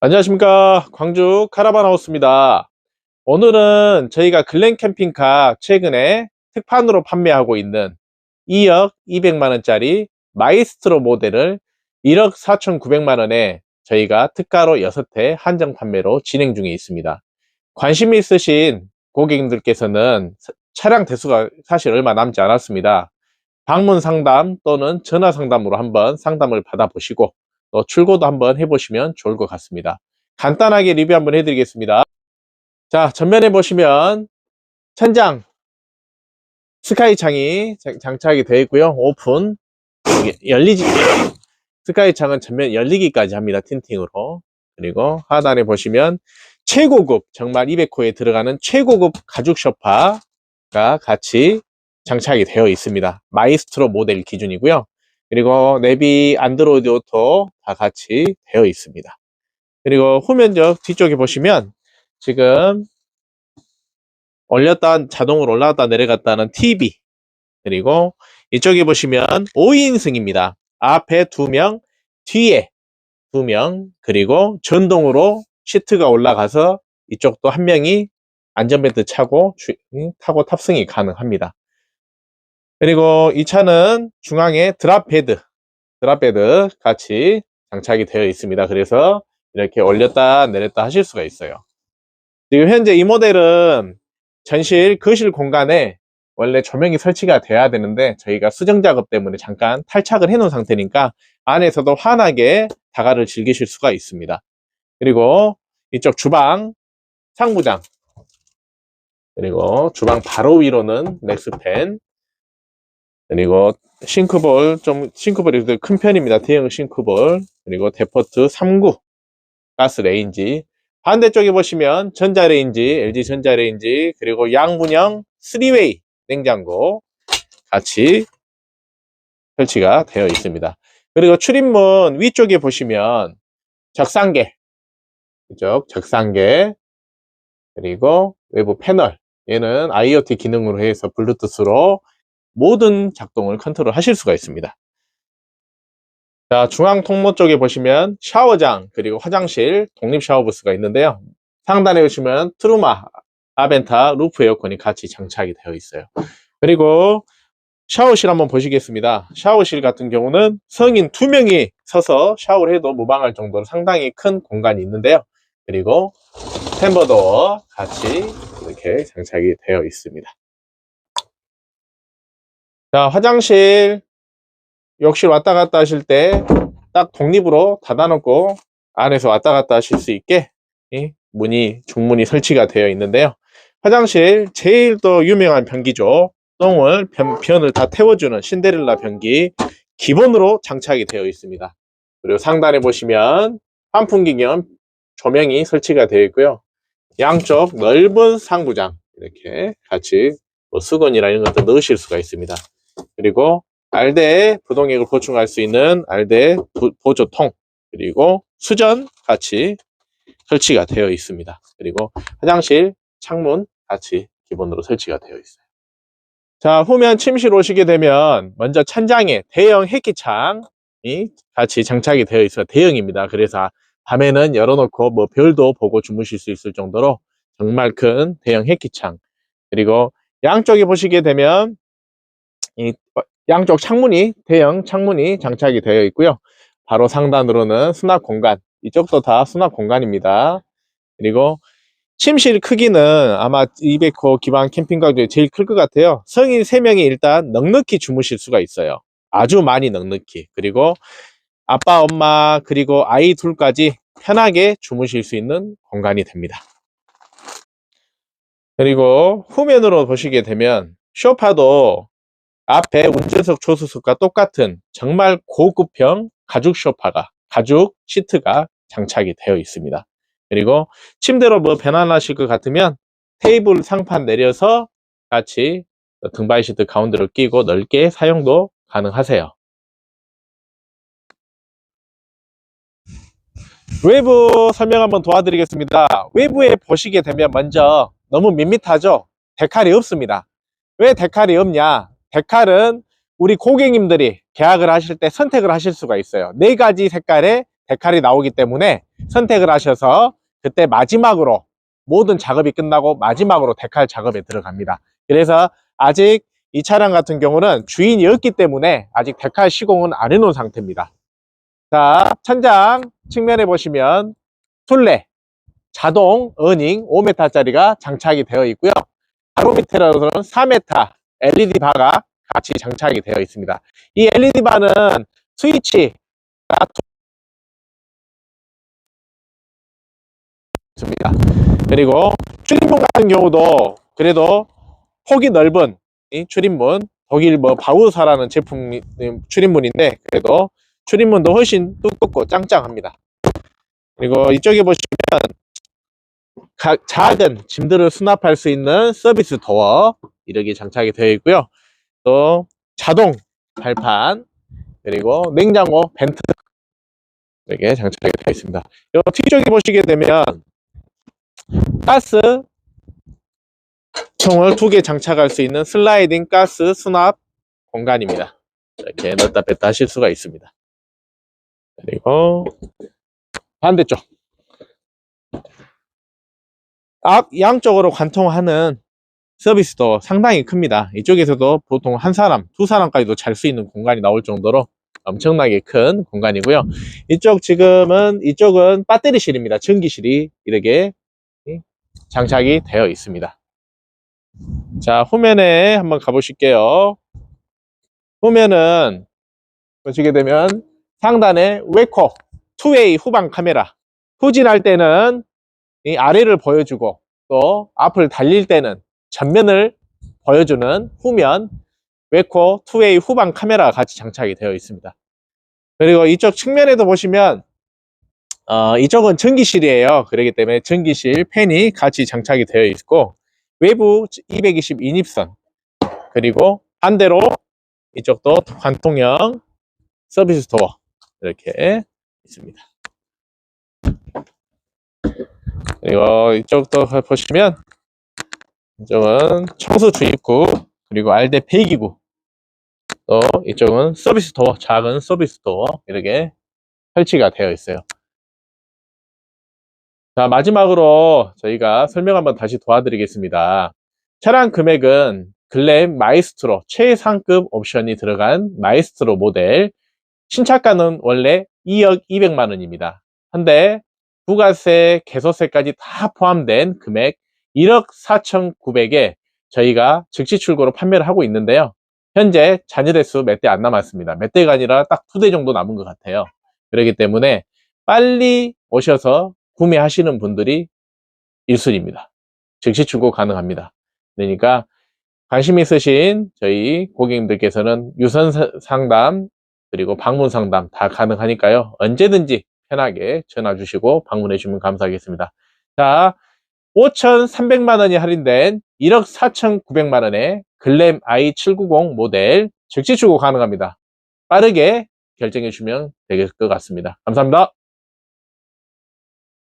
안녕하십니까. 광주 카라반하우스입니다. 오늘은 저희가 글렌 캠핑카 최근에 특판으로 판매하고 있는 2억 200만원짜리 마이스트로 모델을 1억 4,900만원에 저희가 특가로 6회 한정 판매로 진행 중에 있습니다. 관심 있으신 고객님들께서는 차량 대수가 사실 얼마 남지 않았습니다. 방문 상담 또는 전화 상담으로 한번 상담을 받아보시고 또 출고도 한번 해보시면 좋을 것 같습니다. 간단하게 리뷰 한번 해드리겠습니다. 자, 전면에 보시면 천장 스카이 창이 장- 장착이 되어 있고요. 오픈 열리지 스카이 창은 전면 열리기까지 합니다. 틴팅으로 그리고 하단에 보시면 최고급 정말 200호에 들어가는 최고급 가죽 소파가 같이 장착이 되어 있습니다. 마이스트로 모델 기준이고요. 그리고 내비 안드로이드 오토 다 같이 되어 있습니다. 그리고 후면적 뒤쪽에 보시면 지금 올렸다 자동으로 올라갔다 내려갔다는 TV 그리고 이쪽에 보시면 5인승입니다. 앞에 두 명, 뒤에 두 명, 그리고 전동으로 시트가 올라가서 이쪽도 한 명이 안전벨트 차고 주- 타고 탑승이 가능합니다. 그리고 이 차는 중앙에 드랍베드, 드랍베드 같이 장착이 되어 있습니다. 그래서 이렇게 올렸다 내렸다 하실 수가 있어요. 지금 현재 이 모델은 전실, 거실 공간에 원래 조명이 설치가 돼야 되는데 저희가 수정 작업 때문에 잠깐 탈착을 해 놓은 상태니까 안에서도 환하게 다가를 즐기실 수가 있습니다. 그리고 이쪽 주방, 상부장, 그리고 주방 바로 위로는 넥스팬, 그리고 싱크볼 좀 싱크볼이 큰 편입니다. 대형 싱크볼. 그리고 데포트 3구 가스 레인지. 반대쪽에 보시면 전자레인지 LG 전자레인지 그리고 양분형 3웨이 냉장고 같이 설치가 되어 있습니다. 그리고 출입문 위쪽에 보시면 적상계. 이쪽 적상계. 그리고 외부 패널. 얘는 IoT 기능으로 해서 블루투스로 모든 작동을 컨트롤 하실 수가 있습니다. 자, 중앙 통로 쪽에 보시면 샤워장 그리고 화장실 독립 샤워 부스가 있는데요. 상단에 보시면 트루마 아벤타 루프 에어컨이 같이 장착이 되어 있어요. 그리고 샤워실 한번 보시겠습니다. 샤워실 같은 경우는 성인 두 명이 서서 샤워를 해도 무방할 정도로 상당히 큰 공간이 있는데요. 그리고 템버도어 같이 이렇게 장착이 되어 있습니다. 자, 화장실, 욕실 왔다 갔다 하실 때 딱 독립으로 닫아놓고 안에서 왔다 갔다 하실 수 있게 이 문이, 중문이 설치가 되어 있는데요. 화장실 제일 또 유명한 변기죠. 똥을, 변, 변을 다 태워주는 신데렐라 변기 기본으로 장착이 되어 있습니다. 그리고 상단에 보시면 환풍기 겸 조명이 설치가 되어 있고요. 양쪽 넓은 상부장 이렇게 같이 뭐 수건이나 이런 것도 넣으실 수가 있습니다. 그리고 알대 부동액을 보충할 수 있는 부- 보조통 그리고 수전 같이 설치가 되어 있습니다. 그리고 화장실 창문 같이 기본으로 설치가 되어 있어요. 자 후면 침실 오시게 되면 먼저 천장에 대형 햇기창이 같이 장착이 되어 있어요. 대형입니다. 그래서 밤에는 열어놓고 뭐 별도 보고 주무실 수 있을 정도로 정말 큰 대형 햇기창 그리고 양쪽에 보시게 되면 이 양쪽 창문이 대형 창문이 장착이 되어 있고요. 바로 상단으로는 수납 공간 이쪽도 다 수납 공간입니다. 그리고 침실 크기는 아마 200호 기반 캠핑카 중에 제일 클 것 같아요. 성인 3명이 일단 넉넉히 주무실 수가 있어요. 아주 많이 넉넉히. 그리고 아빠, 엄마, 그리고 아이 둘까지 편하게 주무실 수 있는 공간이 됩니다. 그리고 후면으로 보시게 되면 쇼파도 앞에 운전석 조수석과 똑같은 정말 고급형 가죽 소파가 가죽 시트가 장착이 되어 있습니다. 그리고 침대로 뭐 변환하실 것 같으면 테이블 상판 내려서 같이 등받이 시트 가운데로 끼고 넓게 사용도 가능하세요. 외부 설명 한번 도와드리겠습니다. 외부에 보시게 되면 먼저 너무 밋밋하죠? 데칼이 없습니다. 왜 데칼이 없냐? 데칼은 우리 고객님들이 계약을 하실 때 선택을 하실 수가 있어요. 네 가지 색깔의 데칼이 나오기 때문에 선택을 하셔서 그때 마지막으로 모든 작업이 끝나고 마지막으로 데칼 작업에 들어갑니다. 그래서 아직 이 차량 같은 경우는 주인이 없기 때문에 아직 데칼 시공은 안 해놓은 상태입니다. 자, 천장 측면에 보시면 툴레, 자동 어닝 5m짜리가 장착이 되어 있고요. 바로 밑에로는 4m LED 바가 같이 장착이 되어 있습니다. 이 LED 바는 스위치가 있습니다. 그리고 출입문 같은 경우도 그래도 폭이 넓은 이 출입문 독일 뭐 바우사라는 제품 출입문인데 그래도 출입문도 훨씬 두껍고 짱짱합니다. 그리고 이쪽에 보시면 각 작은 짐들을 수납할 수 있는 서비스 도어 이렇게 장착이 되어 있고요. 또 자동 발판 그리고 냉장고 벤트 이렇게 장착이 되어 있습니다. 이 뒤쪽에 보시게 되면 가스 총을 두 개 장착할 수 있는 슬라이딩 가스 수납 공간입니다. 이렇게 넣었다 뺐다 하실 수가 있습니다. 그리고 반대쪽 앞 양쪽으로 관통하는 서비스도 상당히 큽니다. 이쪽에서도 보통 한 사람, 두 사람까지도 잘 수 있는 공간이 나올 정도로 엄청나게 큰 공간이고요. 이쪽 지금은 이쪽은 배터리실입니다. 전기실이 이렇게 장착이 되어 있습니다. 자, 후면에 한번 가보실게요. 후면은 보시게 되면 상단에 웨코 투웨이 후방 카메라 후진할 때는 이 아래를 보여주고 또 앞을 달릴 때는 전면을 보여주는 후면 웨코 투웨이 후방 카메라가 같이 장착이 되어 있습니다. 그리고 이쪽 측면에도 보시면 어, 이쪽은 전기실이에요. 그렇기 때문에 전기실 팬이 같이 장착이 되어 있고 외부 220 인입선 그리고 반대로 이쪽도 관통형 서비스 도어 이렇게 있습니다. 그리고 이쪽도 보시면 이쪽은 청소 주입구 그리고 알대 폐기구 또 이쪽은 서비스 도어 작은 서비스 도어 이렇게 설치가 되어 있어요. 자 마지막으로 저희가 설명 한번 다시 도와드리겠습니다. 차량 금액은 글램 마이스트로 최상급 옵션이 들어간 마이스트로 모델 신차가는 원래 2억 200만 원입니다. 한데 부가세, 개소세까지 다 포함된 금액 1억 4,900에 저희가 즉시 출고로 판매를 하고 있는데요. 현재 잔여 대 수 몇 대 안 남았습니다. 몇 대가 아니라 딱 두 대 정도 남은 것 같아요. 그렇기 때문에 빨리 오셔서 구매하시는 분들이 1순위입니다. 즉시 출고 가능합니다. 그러니까 관심 있으신 저희 고객님들께서는 유선 상담 그리고 방문 상담 다 가능하니까요. 언제든지 편하게 전화 주시고 방문해 주시면 감사하겠습니다. 자, 5,300만 원이 할인된 1억 4,900만 원의 글램 i790 모델 즉시 출고 가능합니다. 빠르게 결정해 주시면 될 것 같습니다. 감사합니다.